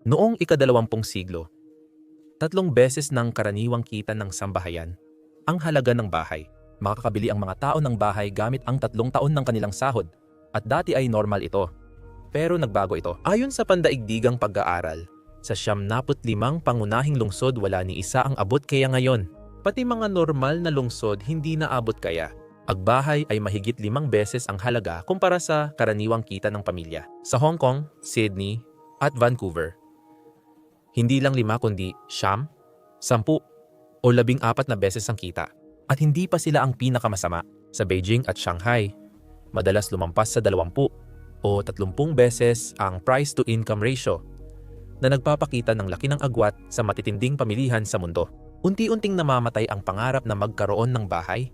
Noong ikadalawampung siglo, tatlong beses ng karaniwang kita ng sambahayan ang halaga ng bahay. Makakabili ang mga tao ng bahay gamit ang tatlong taon ng kanilang sahod at dati ay normal ito. Pero nagbago ito. Ayon sa pandaigdigang pag-aaral, sa siyam naput limang pangunahing lungsod wala ni isa ang abot kaya ngayon. Pati mga normal na lungsod hindi naabot kaya. Ang bahay ay mahigit limang beses ang halaga kumpara sa karaniwang kita ng pamilya. Sa Hong Kong, Sydney, at Vancouver. Hindi lang lima kundi siyam, sampu, o labing apat na beses ang kita. At hindi pa sila ang pinakamasama. Sa Beijing at Shanghai, madalas lumampas sa 20 o 30 beses ang price-to-income ratio na nagpapakita ng laki ng agwat sa matitinding pamilihan sa mundo. Unti-unting namamatay ang pangarap na magkaroon ng bahay,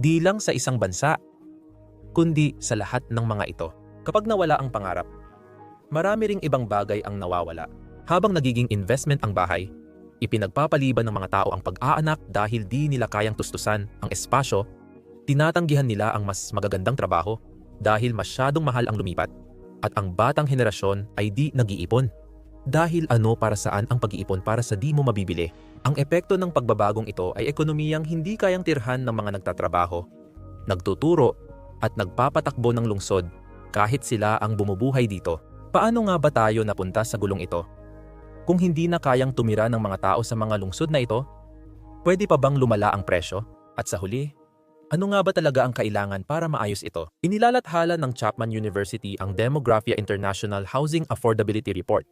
di lang sa isang bansa, kundi sa lahat ng mga ito. Kapag nawala ang pangarap, marami ring ibang bagay ang nawawala. Habang nagiging investment ang bahay, ipinagpapaliban ng mga tao ang pag-aanak dahil di nila kayang tustusan ang espasyo, tinatanggihan nila ang mas magagandang trabaho dahil masyadong mahal ang lumipat at ang batang henerasyon ay di nag-iipon. Dahil ano para saan ang pag-iipon para sa di mo mabibili? Ang epekto ng pagbabagong ito ay ekonomiyang hindi kayang tirhan ng mga nagtatrabaho, nagtuturo at nagpapatakbo ng lungsod kahit sila ang bumubuhay dito. Paano nga ba tayo napunta sa gulong ito? Kung hindi na kayang tumira ng mga tao sa mga lungsod na ito, pwede pa bang lumala ang presyo? At sa huli, ano nga ba talaga ang kailangan para maayos ito? Inilalathala ng Chapman University ang Demographia International Housing Affordability Report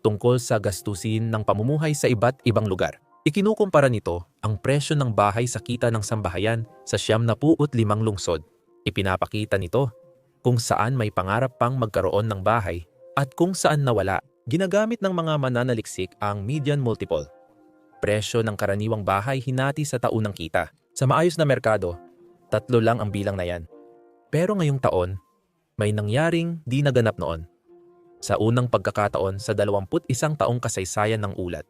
tungkol sa gastusin ng pamumuhay sa iba't ibang lugar. Ikinukumpara nito ang presyo ng bahay sa kita ng sambahayan sa siyam na puut limang lungsod. Ipinapakita nito kung saan may pangarap pang magkaroon ng bahay at kung saan nawala. Ginagamit ng mga mananaliksik ang median multiple. Presyo ng karaniwang bahay hinati sa taunang kita. Sa maayos na merkado, tatlo lang ang bilang na yan. Pero ngayong taon, may nangyaring di naganap noon sa unang pagkakataon sa 21 taong kasaysayan ng ulat.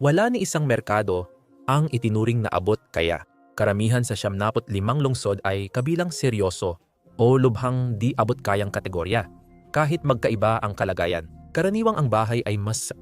Wala ni isang merkado ang itinuring na abot kaya karamihan sa 75 lungsod ay kabilang seryoso o lubhang di abot kayang kategorya kahit magkaiba ang kalagayan. Karaniwang ang bahay ay mas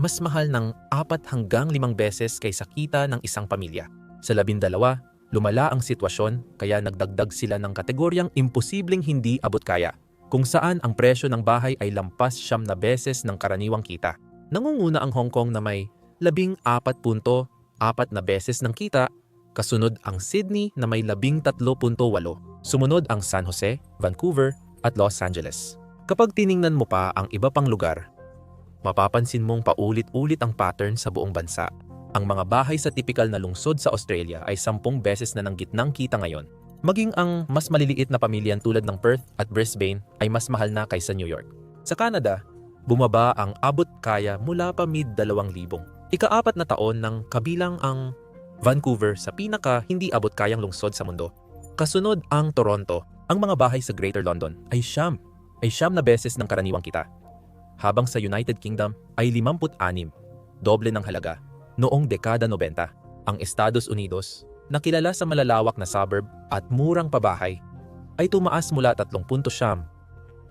mas mahal ng apat hanggang limang beses kaysa kita ng isang pamilya. Sa labindalawa, lumala ang sitwasyon kaya nagdagdag sila ng kategoryang imposibleng hindi abot kaya kung saan ang presyo ng bahay ay lampas siyam na beses ng karaniwang kita. Nangunguna ang Hong Kong na may labing apat punto apat na beses ng kita, kasunod ang Sydney na may labing tatlo punto walo, sumunod ang San Jose, Vancouver at Los Angeles. Kapag tiningnan mo pa ang iba pang lugar, mapapansin mong paulit-ulit ang pattern sa buong bansa. Ang mga bahay sa tipikal na lungsod sa Australia ay sampung beses na ng gitnang kita ngayon Maging ang mas maliliit na pamilyan tulad ng Perth at Brisbane ay mas mahal na kaysa New York. Sa Canada, bumaba ang abot kaya mula pa mid-2000. Ika-apat na taon ng kabilang ang Vancouver sa pinaka hindi abot kayang lungsod sa mundo. Kasunod ang Toronto. Ang mga bahay sa Greater London ay siyam, ay siyam na beses ng karaniwang kita. Habang sa United Kingdom ay 56, doble ng halaga, noong dekada 90. Ang Estados Unidos na kilala sa malalawak na suburb at murang pabahay, ay tumaas mula 3.7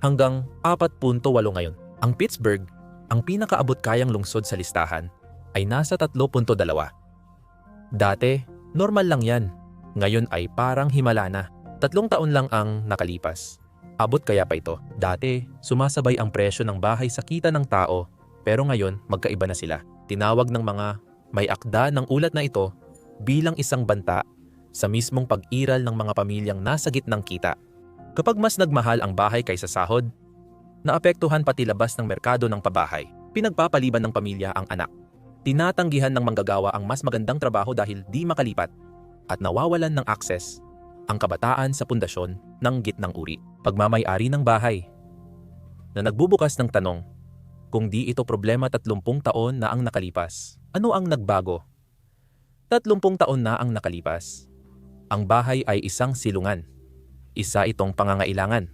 hanggang 4.8 ngayon. Ang Pittsburgh, ang pinakaabot kayang lungsod sa listahan, ay nasa 3.2. Dati, normal lang yan. Ngayon ay parang himala na. Tatlong taon lang ang nakalipas. Abot kaya pa ito. Dati, sumasabay ang presyo ng bahay sa kita ng tao, pero ngayon magkaiba na sila. Tinawag ng mga may akda ng ulat na ito bilang isang banta sa mismong pag-iral ng mga pamilyang nasa gitnang kita. Kapag mas nagmahal ang bahay kaysa sahod, naapektuhan pati labas ng merkado ng pabahay. Pinagpapaliban ng pamilya ang anak. Tinatanggihan ng manggagawa ang mas magandang trabaho dahil di makalipat at nawawalan ng akses ang kabataan sa pundasyon ng gitnang uri. Pagmamay-ari ng bahay na nagbubukas ng tanong kung di ito problema 30 taon na ang nakalipas. Ano ang nagbago Tatlumpung taon na ang nakalipas. Ang bahay ay isang silungan. Isa itong pangangailangan.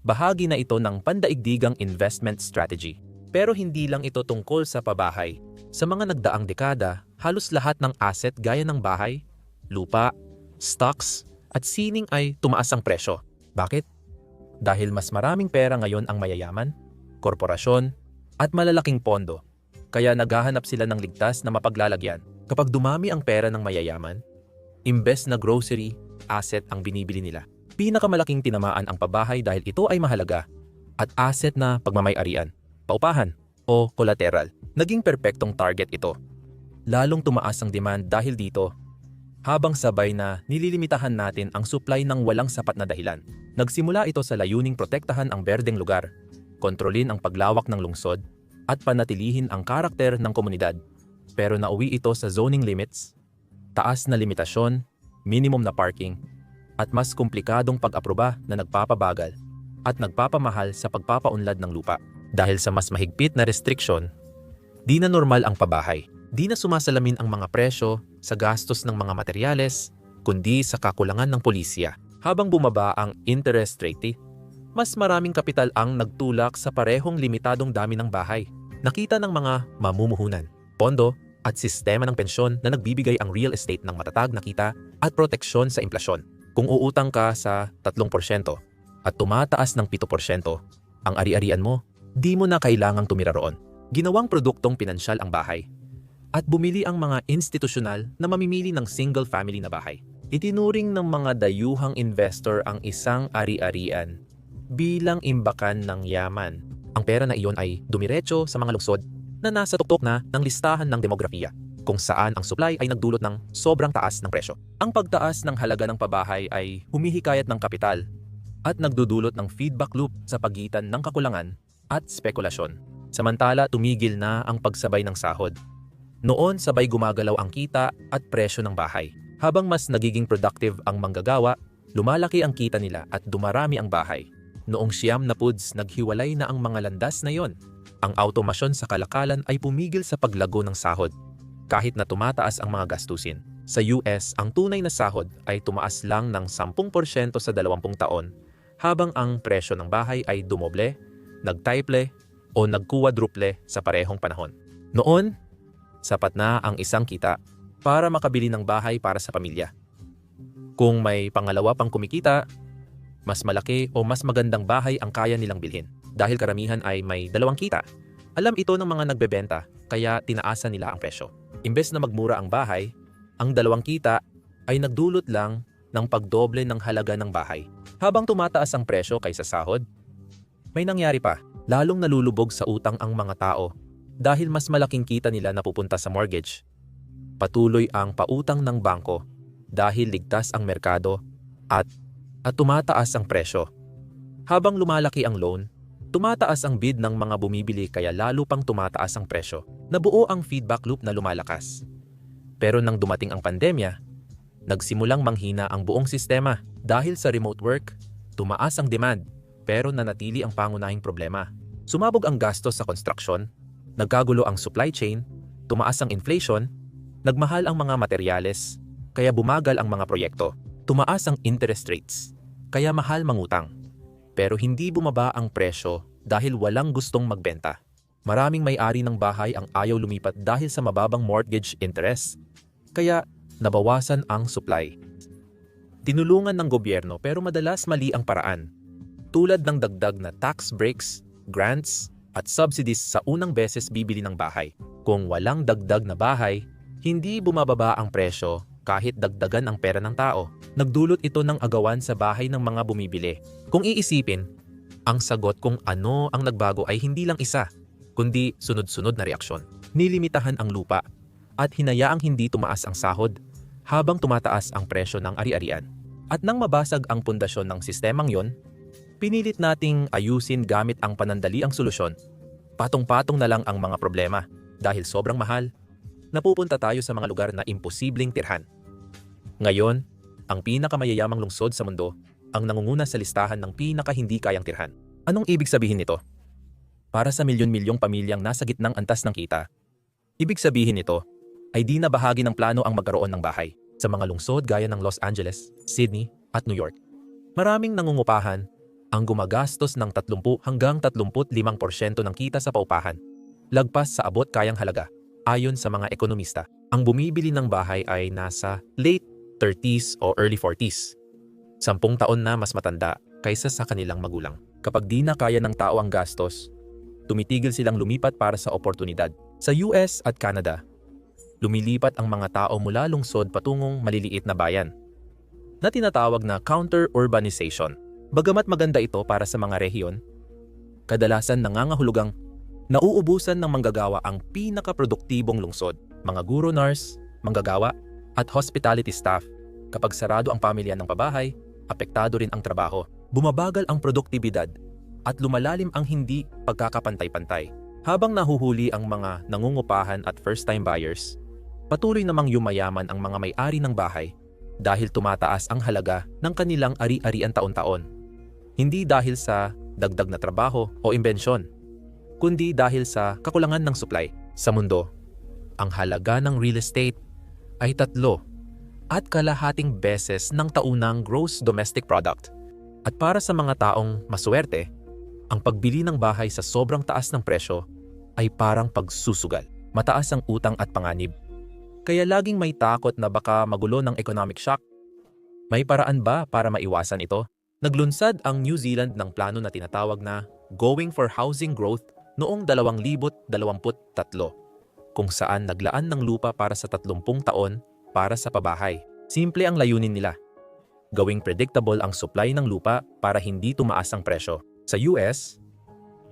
Bahagi na ito ng pandaigdigang investment strategy. Pero hindi lang ito tungkol sa pabahay. Sa mga nagdaang dekada, halos lahat ng asset gaya ng bahay, lupa, stocks, at sining ay tumaas ang presyo. Bakit? Dahil mas maraming pera ngayon ang mayayaman, korporasyon, at malalaking pondo. Kaya naghahanap sila ng ligtas na mapaglalagyan. Kapag dumami ang pera ng mayayaman, imbes na grocery, asset ang binibili nila. Pinakamalaking tinamaan ang pabahay dahil ito ay mahalaga at asset na pagmamay-arian, paupahan o collateral. Naging perpektong target ito. Lalong tumaas ang demand dahil dito habang sabay na nililimitahan natin ang supply ng walang sapat na dahilan. Nagsimula ito sa layuning protektahan ang berdeng lugar, kontrolin ang paglawak ng lungsod, at panatilihin ang karakter ng komunidad. Pero nauwi ito sa zoning limits, taas na limitasyon, minimum na parking, at mas komplikadong pag-aproba na nagpapabagal at nagpapamahal sa pagpapaunlad ng lupa. Dahil sa mas mahigpit na restriction, di na normal ang pabahay. Di na sumasalamin ang mga presyo sa gastos ng mga materyales, kundi sa kakulangan ng pulisya. Habang bumaba ang interest rate, mas maraming kapital ang nagtulak sa parehong limitadong dami ng bahay. Nakita ng mga mamumuhunan, pondo at sistema ng pensyon na nagbibigay ang real estate ng matatag na kita at proteksyon sa implasyon. Kung uutang ka sa 3% at tumataas ng 7%, ang ari-arian mo, di mo na kailangang tumira roon. Ginawang produktong pinansyal ang bahay at bumili ang mga institusyonal na mamimili ng single-family na bahay. Itinuring ng mga dayuhang investor ang isang ari-arian bilang imbakan ng yaman. Ang pera na iyon ay dumiretso sa mga lungsod na nasa tuktok na ng listahan ng demografiya kung saan ang supply ay nagdulot ng sobrang taas ng presyo. Ang pagtaas ng halaga ng pabahay ay humihikayat ng kapital at nagdudulot ng feedback loop sa pagitan ng kakulangan at spekulasyon. Samantala, tumigil na ang pagsabay ng sahod noon sabay gumagalaw ang kita at presyo ng bahay. Habang mas nagiging productive ang manggagawa, lumalaki ang kita nila at dumarami ang bahay. Noong siyam na puds, naghiwalay na ang mga landas na yon. Ang automasyon sa kalakalan ay pumigil sa paglago ng sahod, kahit na tumataas ang mga gastusin. Sa US, ang tunay na sahod ay tumaas lang ng 10% sa 20 taon, habang ang presyo ng bahay ay dumoble, nagtiple, o nagkuwadruple sa parehong panahon. Noon, sapat na ang isang kita para makabili ng bahay para sa pamilya. Kung may pangalawa pang kumikita, mas malaki o mas magandang bahay ang kaya nilang bilhin dahil karamihan ay may dalawang kita. Alam ito ng mga nagbebenta kaya tinaasan nila ang presyo. Imbes na magmura ang bahay, ang dalawang kita ay nagdulot lang ng pagdoble ng halaga ng bahay. Habang tumataas ang presyo kaysa sahod, may nangyari pa, lalong nalulubog sa utang ang mga tao dahil mas malaking kita nila na pupunta sa mortgage. Patuloy ang pautang ng bangko dahil ligtas ang merkado at at tumataas ang presyo. Habang lumalaki ang loan, tumataas ang bid ng mga bumibili kaya lalo pang tumataas ang presyo. Nabuo ang feedback loop na lumalakas. Pero nang dumating ang pandemya, nagsimulang manghina ang buong sistema dahil sa remote work, tumaas ang demand pero nanatili ang pangunahing problema. Sumabog ang gastos sa construction Nagkagulo ang supply chain, tumaas ang inflation, nagmahal ang mga materyales, kaya bumagal ang mga proyekto. Tumaas ang interest rates, kaya mahal mangutang. Pero hindi bumaba ang presyo dahil walang gustong magbenta. Maraming may-ari ng bahay ang ayaw lumipat dahil sa mababang mortgage interest. Kaya nabawasan ang supply. Tinulungan ng gobyerno pero madalas mali ang paraan. Tulad ng dagdag na tax breaks, grants, at subsidies sa unang beses bibili ng bahay. Kung walang dagdag na bahay, hindi bumababa ang presyo kahit dagdagan ang pera ng tao. Nagdulot ito ng agawan sa bahay ng mga bumibili. Kung iisipin, ang sagot kung ano ang nagbago ay hindi lang isa, kundi sunod-sunod na reaksyon. Nilimitahan ang lupa at hinayaang hindi tumaas ang sahod habang tumataas ang presyo ng ari-arian. At nang mabasag ang pundasyon ng sistemang yon, pinilit nating ayusin gamit ang panandaliang solusyon. Patong-patong na lang ang mga problema dahil sobrang mahal. Napupunta tayo sa mga lugar na imposibleng tirhan. Ngayon, ang pinakamayayamang lungsod sa mundo ang nangunguna sa listahan ng pinaka hindi kayang tirhan. Anong ibig sabihin nito? Para sa milyon-milyong pamilyang nasa gitnang antas ng kita, ibig sabihin nito ay di na bahagi ng plano ang magkaroon ng bahay sa mga lungsod gaya ng Los Angeles, Sydney at New York. Maraming nangungupahan ang gumagastos ng 30 hanggang 35% ng kita sa paupahan. Lagpas sa abot kayang halaga. Ayon sa mga ekonomista, ang bumibili ng bahay ay nasa late 30s o early 40s. Sampung taon na mas matanda kaysa sa kanilang magulang. Kapag di na kaya ng tao ang gastos, tumitigil silang lumipat para sa oportunidad. Sa US at Canada, lumilipat ang mga tao mula lungsod patungong maliliit na bayan na tinatawag na counter-urbanization. Bagamat maganda ito para sa mga rehiyon, kadalasan nangangahulugang nauubusan ng manggagawa ang pinakaproduktibong lungsod, mga guro nurse, manggagawa, at hospitality staff. Kapag sarado ang pamilya ng pabahay, apektado rin ang trabaho. Bumabagal ang produktibidad at lumalalim ang hindi pagkakapantay-pantay. Habang nahuhuli ang mga nangungupahan at first-time buyers, patuloy namang yumayaman ang mga may-ari ng bahay dahil tumataas ang halaga ng kanilang ari-arian taon-taon. Hindi dahil sa dagdag na trabaho o imbensyon, kundi dahil sa kakulangan ng supply sa mundo. Ang halaga ng real estate ay tatlo at kalahating beses ng taunang gross domestic product. At para sa mga taong maswerte, ang pagbili ng bahay sa sobrang taas ng presyo ay parang pagsusugal. Mataas ang utang at panganib. Kaya laging may takot na baka magulo ng economic shock. May paraan ba para maiwasan ito? Naglunsad ang New Zealand ng plano na tinatawag na Going for Housing Growth noong 2023 kung saan naglaan ng lupa para sa 30 taon para sa pabahay. Simple ang layunin nila. Gawing predictable ang supply ng lupa para hindi tumaas ang presyo. Sa US,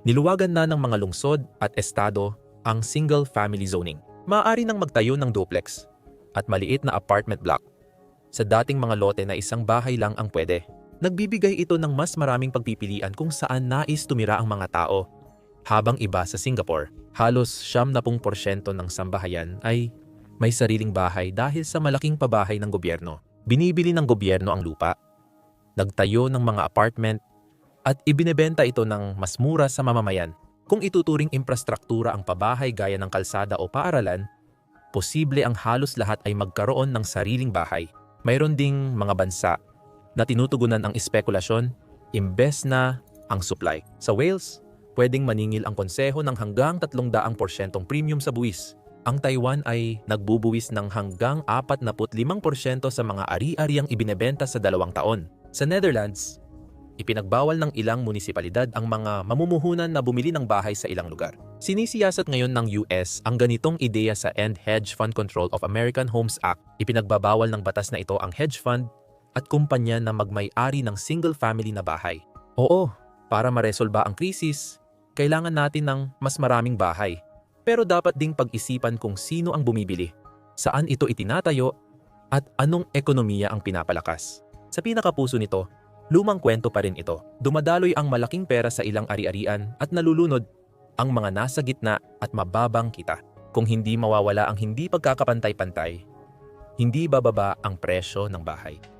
niluwagan na ng mga lungsod at estado ang single-family zoning. Maaari nang magtayo ng duplex at maliit na apartment block. Sa dating mga lote na isang bahay lang ang pwede. Nagbibigay ito ng mas maraming pagpipilian kung saan nais tumira ang mga tao. Habang iba sa Singapore, halos 70% ng sambahayan ay may sariling bahay dahil sa malaking pabahay ng gobyerno. Binibili ng gobyerno ang lupa, nagtayo ng mga apartment, at ibinebenta ito ng mas mura sa mamamayan. Kung ituturing infrastruktura ang pabahay gaya ng kalsada o paaralan, posible ang halos lahat ay magkaroon ng sariling bahay. Mayroon ding mga bansa na tinutugunan ang espekulasyon imbes na ang supply. Sa Wales, pwedeng maningil ang konseho ng hanggang 300% premium sa buwis. Ang Taiwan ay nagbubuwis ng hanggang 45% sa mga ari-ariang ibinebenta sa dalawang taon. Sa Netherlands, ipinagbawal ng ilang munisipalidad ang mga mamumuhunan na bumili ng bahay sa ilang lugar. Sinisiyasat ngayon ng US ang ganitong ideya sa End Hedge Fund Control of American Homes Act. Ipinagbabawal ng batas na ito ang hedge fund at kumpanya na magmay-ari ng single-family na bahay. Oo, para maresolba ang krisis, kailangan natin ng mas maraming bahay. Pero dapat ding pag-isipan kung sino ang bumibili, saan ito itinatayo, at anong ekonomiya ang pinapalakas. Sa pinakapuso nito, lumang kwento pa rin ito. Dumadaloy ang malaking pera sa ilang ari-arian at nalulunod ang mga nasa gitna at mababang kita. Kung hindi mawawala ang hindi pagkakapantay-pantay, hindi bababa ang presyo ng bahay.